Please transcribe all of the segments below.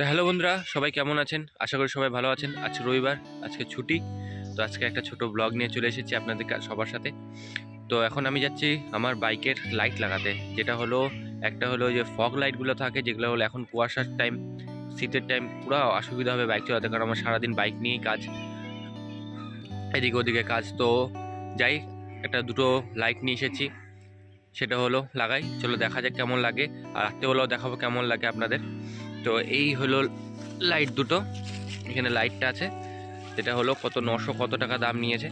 তো হ্যালো বন্ধুরা, সবাই কেমন আছেন? আশা করি সবাই ভালো আছেন। আজকে রবিবার, আজকে ছুটি। তো আজকে একটা ছোট ব্লগ নিয়ে চলে এসেছি আপনাদের সবার সাথে। তো এখন আমি যাচ্ছি আমার বাইকের লাইট লাগাতে, যেটা হলো, একটা হলো যে ফগ লাইটগুলো থাকে, যেগুলো হলো এখন কুয়াশার টাইম শীতের টাইম পুরো অসুবিধা হবে বাইক চালাতে, কারণ আমার সারাদিন বাইক নিয়েই কাজ। এদিকে ওদিকে কাজ, তো যাই, একটা দুটো লাইট নিয়ে এসেছি। সেটা হলো লাগাই, চলো দেখা যাক কেমন লাগে, আর রাত্রেবেলাও দেখাবো কেমন লাগে আপনাদের। তো এই হলো লাইট দুটো। এখানে লাইটটা আছে। যেটা হলো কত, নশো কত টাকা দাম নিয়েছে।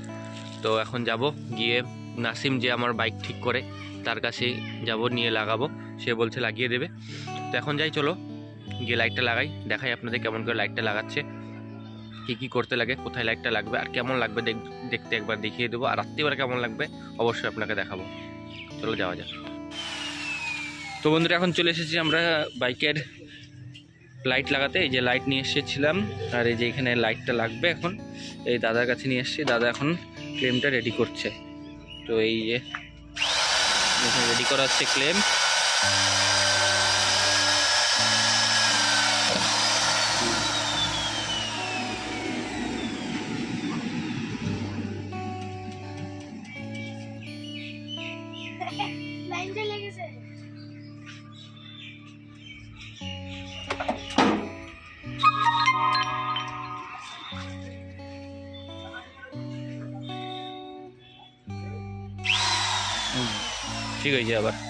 তো এখন যাব গিয়ে নাসিম যে আমার বাইক ঠিক করে, তার কাছে যাব, নিয়ে লাগাবো। সে বলছে লাগিয়ে দেবে। তো এখন যাই, চলো গিয়ে লাইটটা লাগাই, দেখাই আপনাদের কেমন করে লাইটটা লাগাচ্ছে। কী কী করতে লাগে, কোথায় লাইটটা লাগবে, আর কেমন লাগবে দেখ- দেখতে একবার দেখিয়ে দেবো। আর রাত্রিবেলা কেমন লাগবে, অবশ্যই আপনাকে দেখাবো। চলো যাওয়া যাক। তো বন্ধুরা, এখন চলে এসেছি আমরা বাইকের লাইট লাগাতে, এই যে লাইট নিয়ে এসেছিলাম, আর এই যে এখানে লাইটটা লাগবে এখন, এই দাদার কাছে নিয়ে এসেছি, দাদা এখন ক্লেমটা রেডি করছে। তো এই যে রেডি করা হচ্ছে ক্লেম গেছে ঠিক হয়েছে আবার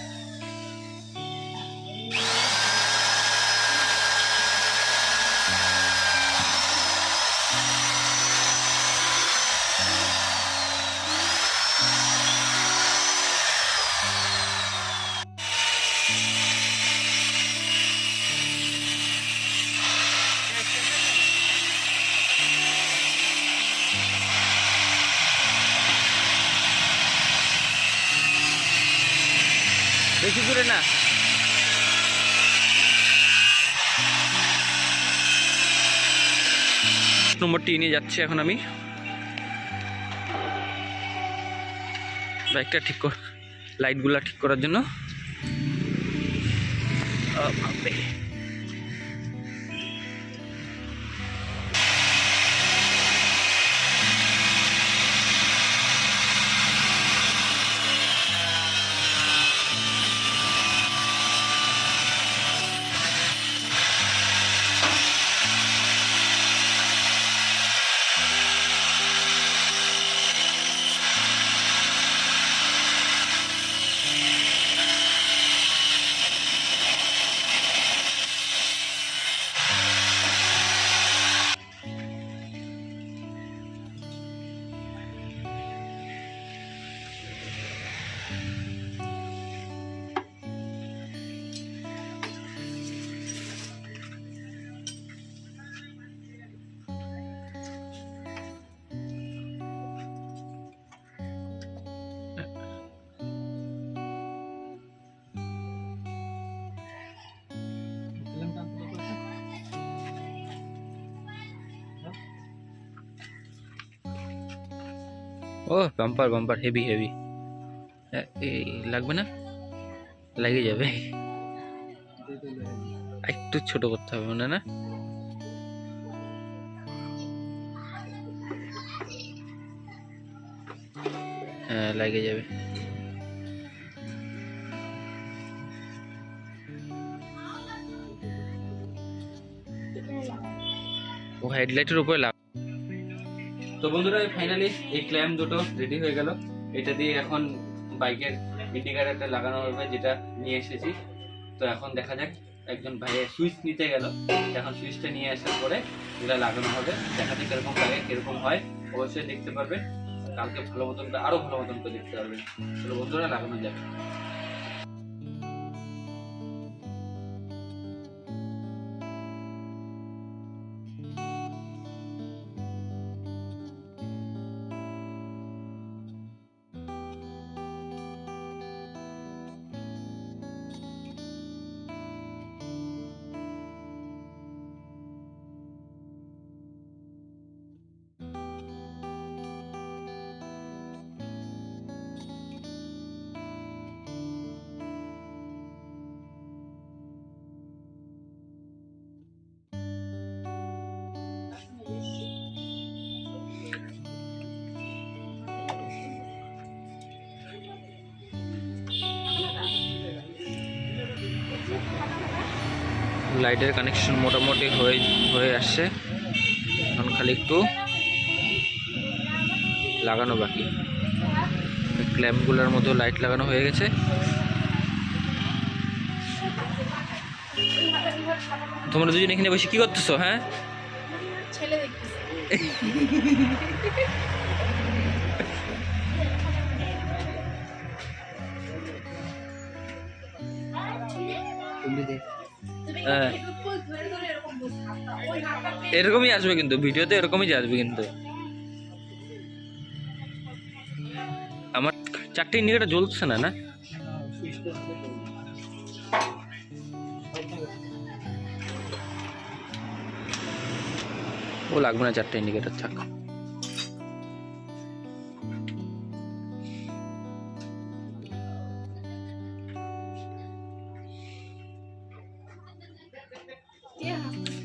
বেশি দূরে না। নম্বরটি নিয়ে যাচ্ছি এখন আমি। বাইকটা ঠিক লাইটগুলা ঠিক করার জন্য। ও বাম্পার বাম্পার হেভি হেভি লাগবে না? লাগে যাবে। একটু ছোট করতে হবে, মনে না? হ্যাঁ লাগে যাবে। ও হেডলাইটের উপরে লাগ তো বন্ধুরা ফাইনালি এই ক্ল্যাম দুটো রেডি হয়ে গেল। এটা দিয়ে এখন বাইকের ইন্ডিকেটারটা লাগানো হবে, যেটা নিয়ে এসেছি। তো এখন দেখা যাক, একজন ভাইয়ে সুইচ নিতে গেল। এখন সুইচটা নিয়ে আসার পরে এটা লাগানো হবে। দেখা যাক কীরকম লাগে কীরকম হয়। অবশ্যই দেখতে পারবেন। কালকে ভালো মতন করে, আরও ভালো মতন করে দেখতে পারবেন। বন্ধুরা, লাগানো যাবে লাইটের কানেকশন মোটামুটি হয়ে হয়ে আসছে। এখন খালি একটু লাগানো বাকি। ক্ল্যাম্পগুলোর মধ্যে লাইট লাগানো হয়ে গেছে। তোমরা দুজন এখানে বসে কি করতেছো হ্যাঁ? ছেলে দেখতেছি। হ্যাঁ। এরকমই আসবে কিন্তু, ভিডিওতে এরকমই আসবে কিন্তু। আমার চারটে ইন্ডিকেটার জ্বলছে না না? ও লাগবে না চারটে ইন্ডিকেটার, থাক।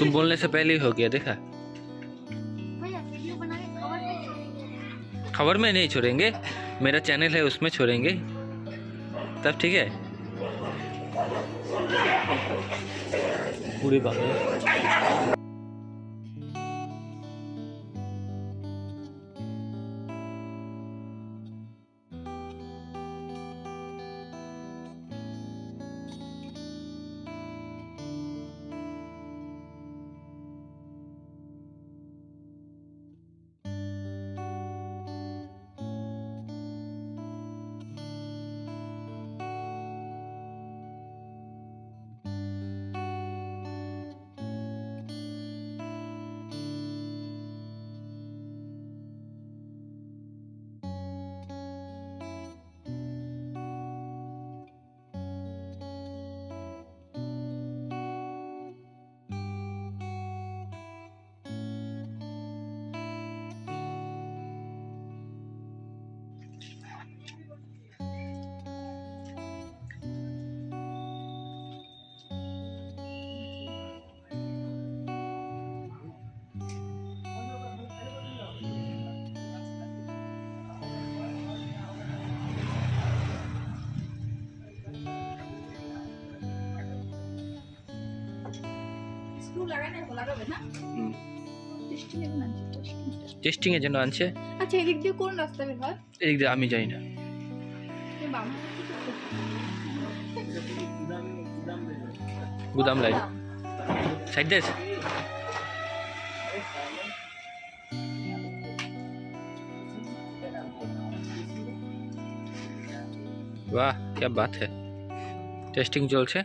तुम बोलने से पहले ही हो गया देखा? खबर में नहीं छोड़ेंगे? मेरा चैनल है उसमें छोड़ेंगे। तब ठीक है। पूरी बात টেস্টিং এর না টেস্টিং টেস্টিং এর জন্য আনছে আচ্ছা এদিক দিয়ে কোন রাস্তা বের হয় এদিক দিয়ে আমি যাই না এই বাম গুদাম লাইন সাইড দেশ वाह क्या बात है টেস্টিং চলছে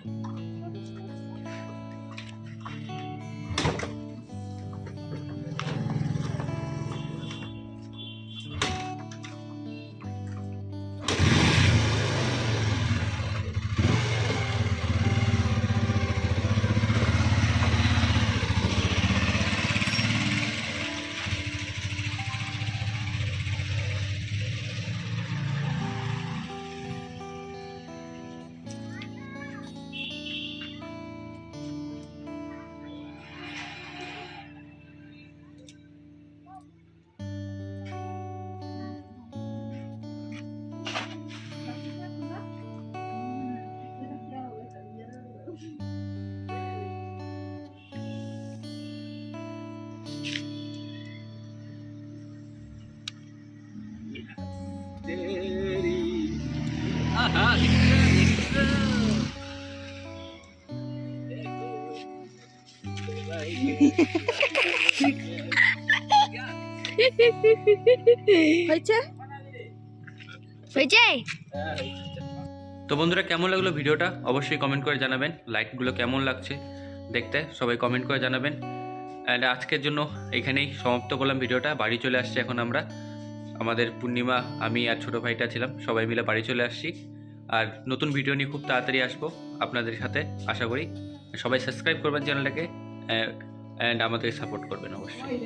হয়েছে? হয়েছে? তো বন্ধুরা, কেমন লাগল ভিডিওটা? অবশ্যই কমেন্ট করে জানাবেন। লাইকগুলো কেমন লাগছে দেখতে, সবাই কমেন্ট করে জানাবেন। অ্যান্ড আজকের জন্য এখানেই সমাপ্ত করলাম ভিডিওটা। বাড়ি চলে আসছি এখন আমরা। আমাদের পূর্ণিমা, আমি আর ছোটো ভাইটা ছিলাম। সবাই মিলে বাড়ি চলে আসছি। আর নতুন ভিডিও নিয়ে খুব তাড়াতাড়ি আসব আপনাদের সাথে, আশা করি। সবাই সাবস্ক্রাইব করবেন চ্যানেলটাকে। অ্যান্ড আমাদের সাপোর্ট করবেন অবশ্যই।